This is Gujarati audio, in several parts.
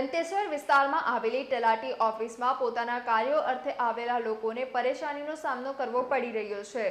દંતેશ્વર વિસ્તારમાં આવેલી તલાટી ઓફિસમાં પોતાના કાર્યો અર્થે આવેલા લોકોને પરેશાનીનો સામનો કરવો પડી રહ્યો છે.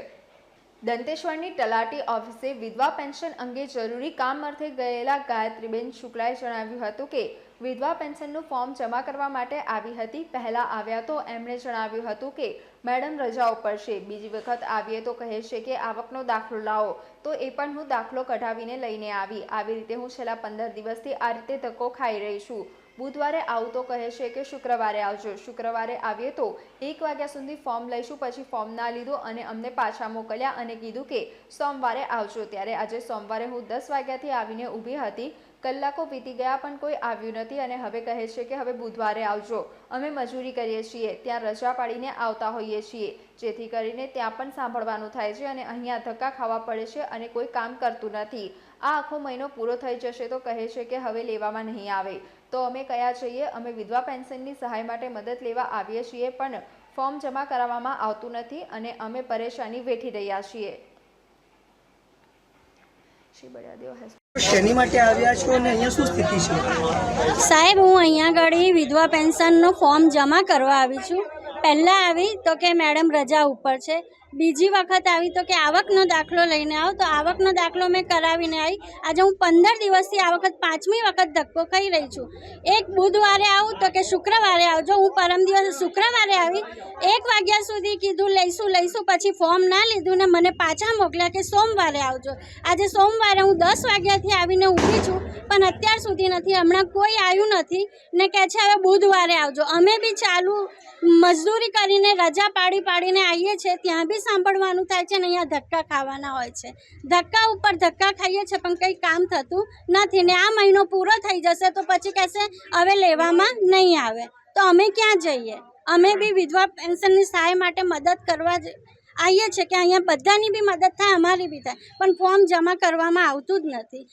દંતેશ્વરની તલાટી ઓફિસે વિધવા પેન્શન અંગે જરૂરી કામ અર્થે ગયેલા ગાયત્રીબેન શુક્લાએ જણાવ્યું હતું કે, વિધવા પેન્શનનું ફોર્મ જમા કરવા માટે આવી હતી, પહેલા આવ્યા તો એમણે જણાવ્યું હતું કે, મેડમ, રજા ઉપર છે. બીજી વખત આવીએ તો કહે છે કે, આવકનો દાખલો લાવો. તો એ પણ હું દાખલો કઢાવીને લઈને આવી. આવી રીતે હું છેલ્લા પંદર દિવસથી આ રીતે ધક્કો ખાઈ રહી છું. બુધવારે આવું તો કહે છે કે શુક્રવારે આવજો. શુક્રવારે આવીએ તો એક વાગ્યા સુધી ફોર્મ લઈશું, પછી ફોર્મ ના લીધું અને અમને પાછા મોકલ્યા અને કીધું કે સોમવારે આવજો. ત્યારે આજે સોમવારે હું દસ વાગ્યાથી આવીને ઊભી હતી. કલાકો વીતી ગયા પણ કોઈ આવ્યું નથી અને હવે કહે છે કે હવે બુધવારે આવજો. અમે મજૂરી કરીએ છીએ, ત્યાં રજા પાડીને આવતા હોઈએ છીએ. જેથી કરીને ત્યાં પણ સાંભળવાનું થાય છે અને અહીંયા ધક્કા ખાવા પડે છે અને કોઈ કામ કરતું નથી. આ આખો મહિનો પૂરો થઈ જશે તો કહે છે કે હવે લેવામાં નહીં આવે. તો અમે કયા જઈએ? અમે વિધવા પેન્શનની સહાય માટે મદદ લેવા આવીએ છીએ પણ ફોર્મ જમા કરાવવામાં આવતું નથી અને અમે પરેશાની વેઠી રહ્યા છીએ. શ્રી બળાદેવ સાહેબ હું અહીંયા આગળ વિધવા પેન્શનનો ફોર્મ જમા કરવા આવી છું. પહેલાં આવી તો કે મેડમ રજા ઉપર છે. બીજી વખત આવી તો કે આવકનો દાખલો લઈને આવો. તો આવકનો દાખલો મેં કરાવીને આવી. આજે હું પંદર દિવસથી આ વખત પાંચમી વખત ધક્કો ખાઈ રહી છું. એક બુધવારે આવું તો કે શુક્રવારે આવજો હું પરમ દિવસે શુક્રવારે આવી, એક વાગ્યા સુધી કીધું, લઈશું લઈશું. પછી ફોર્મ ના લીધું ને મને પાછા મોકલ્યા કે સોમવારે આવજો. આજે સોમવારે હું દસ વાગ્યાથી આવીને ઊભી છું, પણ અત્યાર સુધી નથી. હમણાં કોઈ આવ્યું નથી ને કહે છે, હવે બુધવારે આવજો. અમે બી ચાલુ મજદૂરી કરીને રજા પાડી પાડીને આવીએ છીએ, ત્યાં બી સાંભળવાનું થાય છે ને અહીંયા ધક્કા ખાવાના હોય છે. ધક્કા ઉપર ધક્કા ખાઈએ છીએ, પણ કંઈ કામ થતું નથી ને આ મહિનો પૂરો થઈ જશે તો પછી કહેશે, હવે લેવામાં નહીં આવે. તો અમે ક્યાં જઈએ? અમે બી વિધવા પેન્શનની સહાય માટે મદદ કરવા આવીએ છીએ કે અહીંયા બધાની બી મદદ થાય, અમારી બી થાય. પણ ફોર્મ જમા કરવામાં આવતું જ નથી.